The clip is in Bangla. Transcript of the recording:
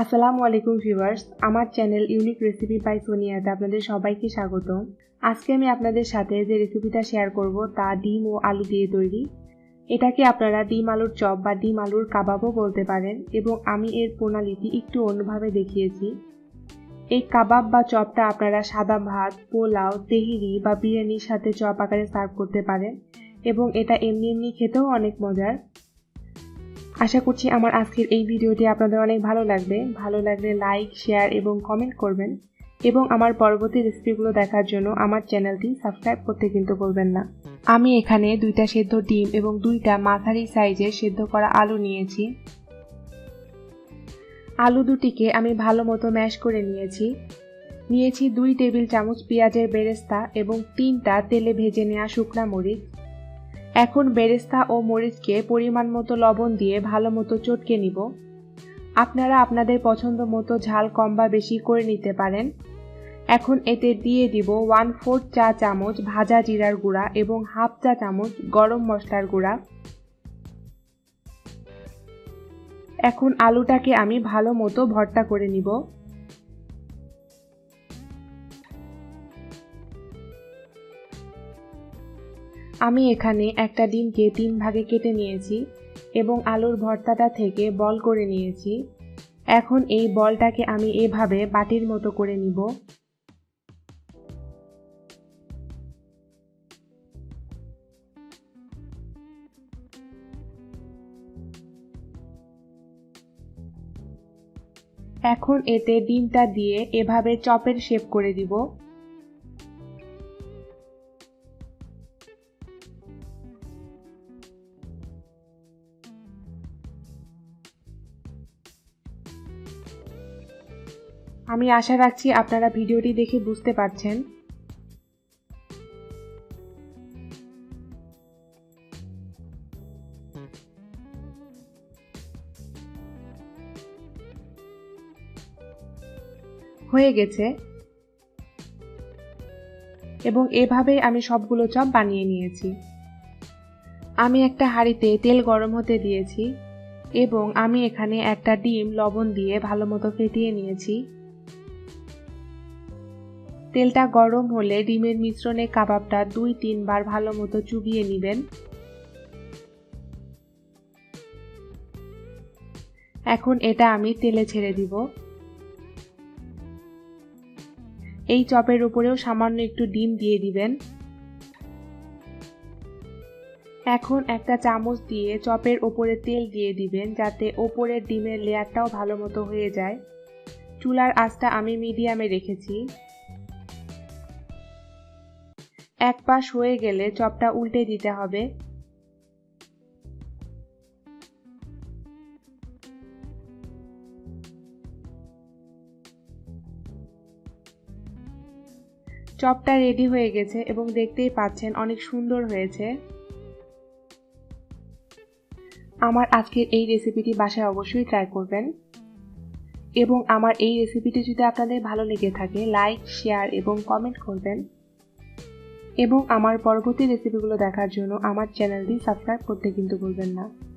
আসসালামু আলাইকুম ভিউয়ার্স, আমার চ্যানেল ইউনিক রেসিপি বাই সোনিয়াতে আপনাদের সবাইকে স্বাগত আজকে আমি আপনাদের সাথে যে রেসিপিটা শেয়ার করব তা ডিম ও আলু দিয়ে তৈরি। এটাকে আপনারা ডিম আলুর চপ বা ডিম আলুর কাবাবও বলতে পারেন এবং আমি এর প্রণালীটি একটু অন্যভাবে দেখিয়েছি। এই কাবাব বা চপটা আপনারা সাদা ভাত, পোলাও, তেহিরি বা বিরিয়ানির সাথে চপ আকারে সার্ভ করতে পারেন এবং এটা এমনি এমনি খেতেও অনেক মজার। আশা করছি আমার আজকের এই ভিডিওটি আপনাদের অনেক ভালো লাগবে। ভালো লাগলে লাইক, শেয়ার এবং কমেন্ট করবেন এবং আমার পরবর্তী রেসিপিগুলো দেখার জন্য আমার চ্যানেলটি সাবস্ক্রাইব করতে কিন্তু বলবেন না। আমি এখানে দুইটা সেদ্ধ ডিম এবং দুইটা মাঝারি সাইজের সেদ্ধ করা আলু নিয়েছি। আলু দুটিকে আমি ভালো মতো ম্যাশ করে নিয়েছি। নিয়েছি দুই টেবিল চামচ পেঁয়াজের বেরেস্তা এবং তিনটা তেলে ভেজে নেওয়া শুকনা মরিচ। এখন বেরেস্তা ও মরিচকে পরিমাণ মতো লবণ দিয়ে ভালো মতো চটকে নিব। আপনারা আপনাদের পছন্দ মতো ঝাল কম বা বেশি করে নিতে পারেন। এখন এতে দিয়ে দিব ওয়ান ফোর্থ চা চামচ ভাজা জিরার গুঁড়া এবং হাফ চা চামচ গরম মশলার গুঁড়া। এখন আলুটাকে আমি ভালো মতো ভর্তা করে নিব। আমি এখানে একটা ডিমকে তিন ভাগে কেটে নিয়েছি এবং আলুর ভর্তাটা থেকে বল করে নিয়েছি। এখন এই বলটাকে আমি এভাবে বাটির মতো করে নিব। এখন এতে ডিমটা দিয়ে এভাবে চপের শেপ করে দিব। আমি আশা রাখছি আপনারা ভিডিওটি দেখে বুঝতে পারছেন। হয়ে গেছে। এবং এভাবেই আমি সবগুলো চপ বানিয়ে নিয়েছি। আমি একটা হাঁড়িতে তেল গরম হতে দিয়েছি এবং আমি এখানে একটা ডিম, লবণ দিয়ে ভালো মতো ফেটিয়ে নিয়েছি। তেলটা গরম হলে ডিমের মিশ্রণে কাবাবটা দুই, তিনবার ভালো মতো চুবিয়ে নেবেন। এখন এটা আমি তেলে ছেড়ে দিব। এই চপের উপরেও সামান্য একটু ডিম দিয়ে দিবেন। এখন একটা চামচ দিয়ে চপের ওপরে তেল দিয়ে দিবেন যাতে ওপরের ডিমের লেয়ারটাও ভালো মতো হয়ে যায়। চুলার আঁচটা আমি মিডিয়ামে রেখেছি। এক পাশ হয়ে গেলে চপটা উল্টে দিতে হবে। চপটা রেডি হয়ে গেছে এবং দেখতেই পাচ্ছেন অনেক সুন্দর হয়েছে। আমার আজকের এই রেসিপিটি বাসায় অবশ্যই ট্রাই করবেন। এবং আমার এই রেসিপিটি যদি আপনাদের ভালো লেগে থাকে লাইক শেয়ার এবং কমেন্ট করবেন। এবং আমার পরবর্তী রেসিপিগুলো দেখার জন্য আমার চ্যানেলটি সাবস্ক্রাইব করতে কিন্তু ভুলবেন না।